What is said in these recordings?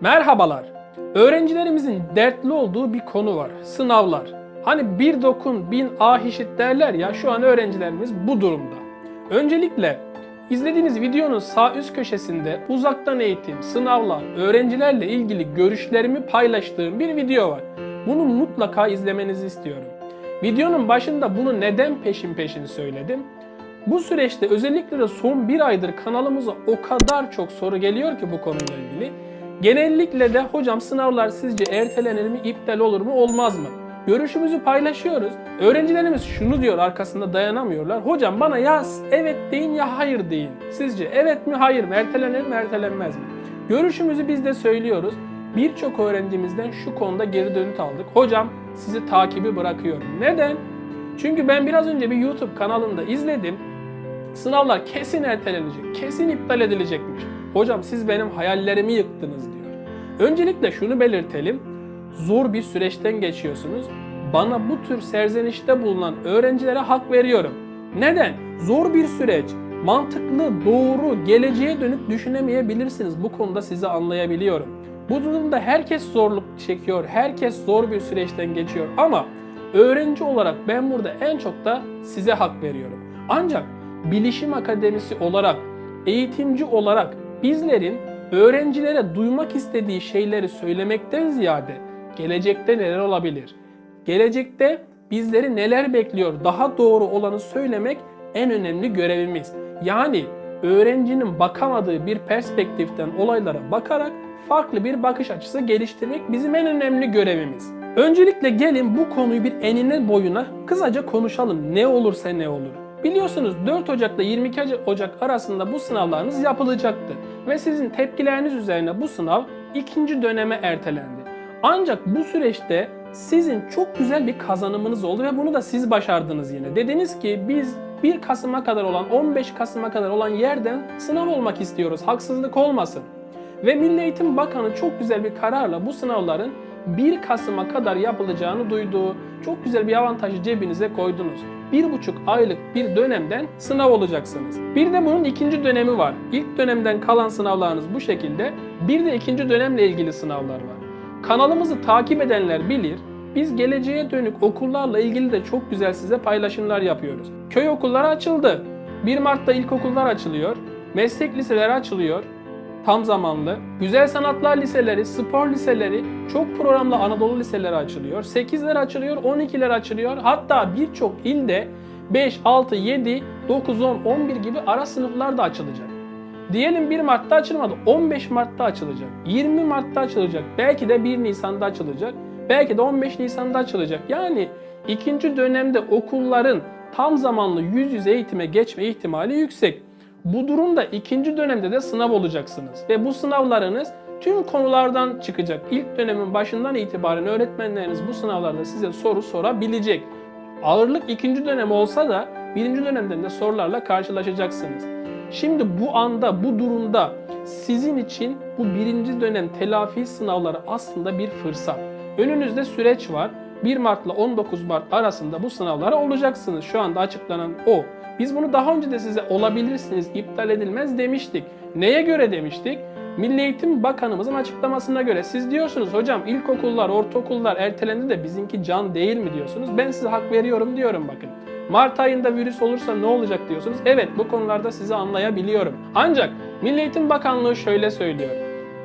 Merhabalar. Öğrencilerimizin dertli olduğu bir konu var. Sınavlar. Hani bir dokun bin ah işit derler ya şu an öğrencilerimiz bu durumda. Öncelikle izlediğiniz videonun sağ üst köşesinde uzaktan eğitim, sınavlar, öğrencilerle ilgili görüşlerimi paylaştığım bir video var. Bunu mutlaka izlemenizi istiyorum. Videonun başında bunu neden peşin peşin söyledim? Bu süreçte özellikle de son bir aydır kanalımıza o kadar çok soru geliyor ki bu konuyla ilgili. Genellikle de hocam sınavlar sizce ertelenir mi, iptal olur mu, olmaz mı? Görüşümüzü paylaşıyoruz. Öğrencilerimiz şunu diyor arkasında dayanamıyorlar. Hocam bana yaz evet deyin ya hayır deyin. Sizce evet mi hayır mı, ertelenir mi, ertelenmez mi? Görüşümüzü biz de söylüyoruz. Birçok öğrencimizden şu konuda geri dönüt aldık. Hocam sizi takibi bırakıyorum. Neden? Çünkü ben biraz önce bir YouTube kanalında izledim. Sınavlar kesin ertelenecek, kesin iptal edilecekmiş. Hocam siz benim hayallerimi yıktınız diyor. Öncelikle şunu belirtelim. Zor bir süreçten geçiyorsunuz. Bana bu tür serzenişte bulunan öğrencilere hak veriyorum. Neden? Zor bir süreç. Mantıklı, doğru, geleceğe dönük düşünemeyebilirsiniz. Bu konuda sizi anlayabiliyorum. Bu durumda herkes zorluk çekiyor, herkes zor bir süreçten geçiyor ama öğrenci olarak ben burada en çok da size hak veriyorum. Ancak bilişim akademisi olarak, eğitimci olarak bizlerin öğrencilere duymak istediği şeyleri söylemekten ziyade gelecekte neler olabilir? Gelecekte bizleri neler bekliyor? Daha doğru olanı söylemek en önemli görevimiz. Yani öğrencinin bakamadığı bir perspektiften olaylara bakarak farklı bir bakış açısı geliştirmek bizim en önemli görevimiz. Öncelikle gelin bu konuyu bir enine boyuna kısaca konuşalım. Ne olursa ne olur. Biliyorsunuz 4 Ocak ile 22 Ocak arasında bu sınavlarınız yapılacaktı. Ve sizin tepkileriniz üzerine bu sınav ikinci döneme ertelendi. Ancak bu süreçte sizin çok güzel bir kazanımınız oldu ve bunu da siz başardınız yine. Dediniz ki biz 1 Kasım'a kadar olan 15 Kasım'a kadar olan yerden sınav olmak istiyoruz. Haksızlık olmasın. Ve Milli Eğitim Bakanı çok güzel bir kararla bu sınavların 1 Kasım'a kadar yapılacağını duyduğu çok güzel bir avantajı cebinize koydunuz. Bir buçuk aylık bir dönemden sınav olacaksınız. Bir de bunun ikinci dönemi var. İlk dönemden kalan sınavlarınız bu şekilde. Bir de ikinci dönemle ilgili sınavlar var. Kanalımızı takip edenler bilir. Biz geleceğe dönük okullarla ilgili de çok güzel size paylaşımlar yapıyoruz. Köy okulları açıldı. 1 Mart'ta ilkokullar açılıyor. Meslek liseleri açılıyor tam zamanlı. Güzel sanatlar liseleri, spor liseleri, çok programlı Anadolu liseleri açılıyor. 8'ler açılıyor, 12'ler açılıyor. Hatta birçok ilde 5, 6, 7, 9, 10, 11 gibi ara sınıflar da açılacak. Diyelim 1 Mart'ta açılmadı, 15 Mart'ta açılacak, 20 Mart'ta açılacak, belki de 1 Nisan'da açılacak, belki de 15 Nisan'da açılacak. Yani ikinci dönemde okulların tam zamanlı yüz yüze eğitime geçme ihtimali yüksek. Bu durumda ikinci dönemde de sınav olacaksınız. Ve bu sınavlarınız tüm konulardan çıkacak. İlk dönemin başından itibaren öğretmenleriniz bu sınavlarda size soru sorabilecek. Ağırlık ikinci dönem olsa da birinci dönemden de sorularla karşılaşacaksınız. Şimdi bu anda, bu durumda sizin için bu birinci dönem telafi sınavları aslında bir fırsat. Önünüzde süreç var. 1 Mart ile 19 Mart arasında bu sınavlara olacaksınız. Şu anda açıklanan o. Biz bunu daha önce de size olabilirsiniz, iptal edilmez demiştik. Neye göre demiştik? Milli Eğitim Bakanımızın açıklamasına göre siz diyorsunuz hocam ilkokullar, ortaokullar ertelendi de bizimki can değil mi diyorsunuz. Ben size hak veriyorum diyorum bakın. Mart ayında virüs olursa ne olacak diyorsunuz. Evet bu konularda sizi anlayabiliyorum. Ancak Milli Eğitim Bakanlığı şöyle söylüyor.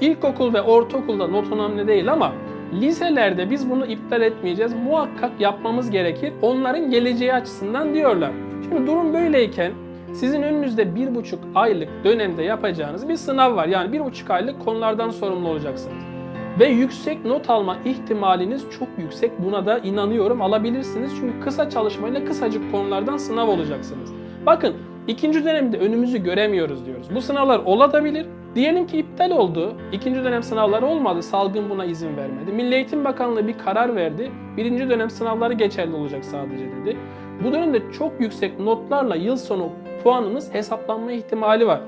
İlkokul ve ortaokulda not önemli değil ama liselerde biz bunu iptal etmeyeceğiz. Muhakkak yapmamız gerekir. Onların geleceği açısından diyorlar. Şimdi durum böyleyken sizin önünüzde bir buçuk aylık dönemde yapacağınız bir sınav var. Yani bir buçuk aylık konulardan sorumlu olacaksınız. Ve yüksek not alma ihtimaliniz çok yüksek. Buna da inanıyorum alabilirsiniz. Çünkü kısa çalışmayla kısacık konulardan sınav olacaksınız. Bakın ikinci dönemde önümüzü göremiyoruz diyoruz. Bu sınavlar olabilir. Diyelim ki iptal oldu. İkinci dönem sınavları olmadı. Salgın buna izin vermedi. Milli Eğitim Bakanlığı bir karar verdi. Birinci dönem sınavları geçerli olacak sadece dedi. Bu dönemde çok yüksek notlarla yıl sonu puanınız hesaplanma ihtimali var.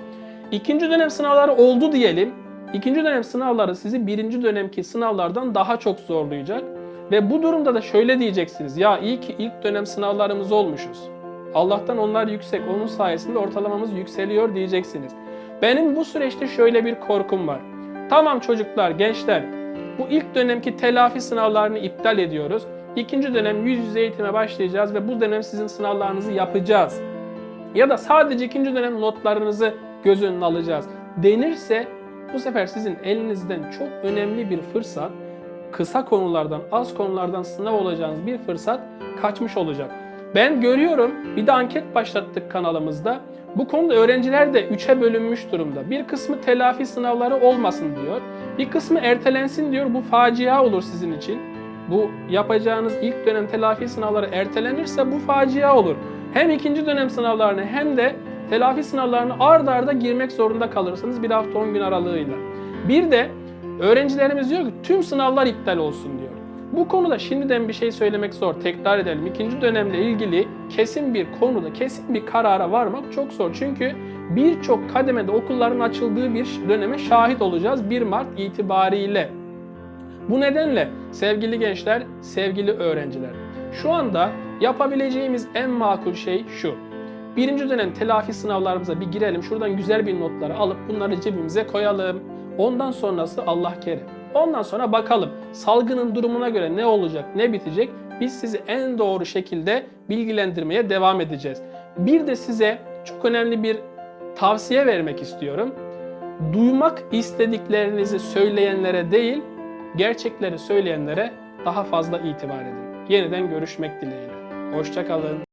İkinci dönem sınavları oldu diyelim. İkinci dönem sınavları sizi birinci dönemki sınavlardan daha çok zorlayacak. Ve bu durumda da şöyle diyeceksiniz. Ya iyi ki ilk dönem sınavlarımız olmuşuz. Allah'tan onlar yüksek. Onun sayesinde ortalamamız yükseliyor diyeceksiniz. Benim bu süreçte şöyle bir korkum var. Tamam çocuklar, gençler. Bu ilk dönemki telafi sınavlarını iptal ediyoruz. İkinci dönem yüz yüze eğitime başlayacağız ve bu dönem sizin sınavlarınızı yapacağız. Ya da sadece ikinci dönem notlarınızı göz önüne alacağız denirse bu sefer sizin elinizden çok önemli bir fırsat, kısa konulardan, az konulardan sınav olacağınız bir fırsat kaçmış olacak. Ben görüyorum, bir de anket başlattık kanalımızda. Bu konuda öğrenciler de üçe bölünmüş durumda. Bir kısmı telafi sınavları olmasın diyor. Bir kısmı ertelensin diyor. Bu facia olur sizin için. Bu yapacağınız ilk dönem telafi sınavları ertelenirse bu facia olur. Hem ikinci dönem sınavlarını hem de telafi sınavlarını ard arda girmek zorunda kalırsınız bir hafta 10 gün aralığıyla. Bir de öğrencilerimiz diyor ki tüm sınavlar iptal olsun diyor. Bu konuda şimdiden bir şey söylemek zor. Tekrar edelim. İkinci dönemle ilgili kesin bir konuda, kesin bir karara varmak çok zor. Çünkü birçok kademede okulların açıldığı bir döneme şahit olacağız 1 Mart itibariyle. Bu nedenle sevgili gençler, sevgili öğrenciler, şu anda yapabileceğimiz en makul şey şu. Birinci dönem telafi sınavlarımıza bir girelim. Şuradan güzel bir notları alıp bunları cebimize koyalım. Ondan sonrası Allah kerim. Ondan sonra bakalım salgının durumuna göre ne olacak, ne bitecek biz sizi en doğru şekilde bilgilendirmeye devam edeceğiz. Bir de size çok önemli bir tavsiye vermek istiyorum. Duymak istediklerinizi söyleyenlere değil, gerçekleri söyleyenlere daha fazla itibar edin. Yeniden görüşmek dileğiyle. Hoşçakalın.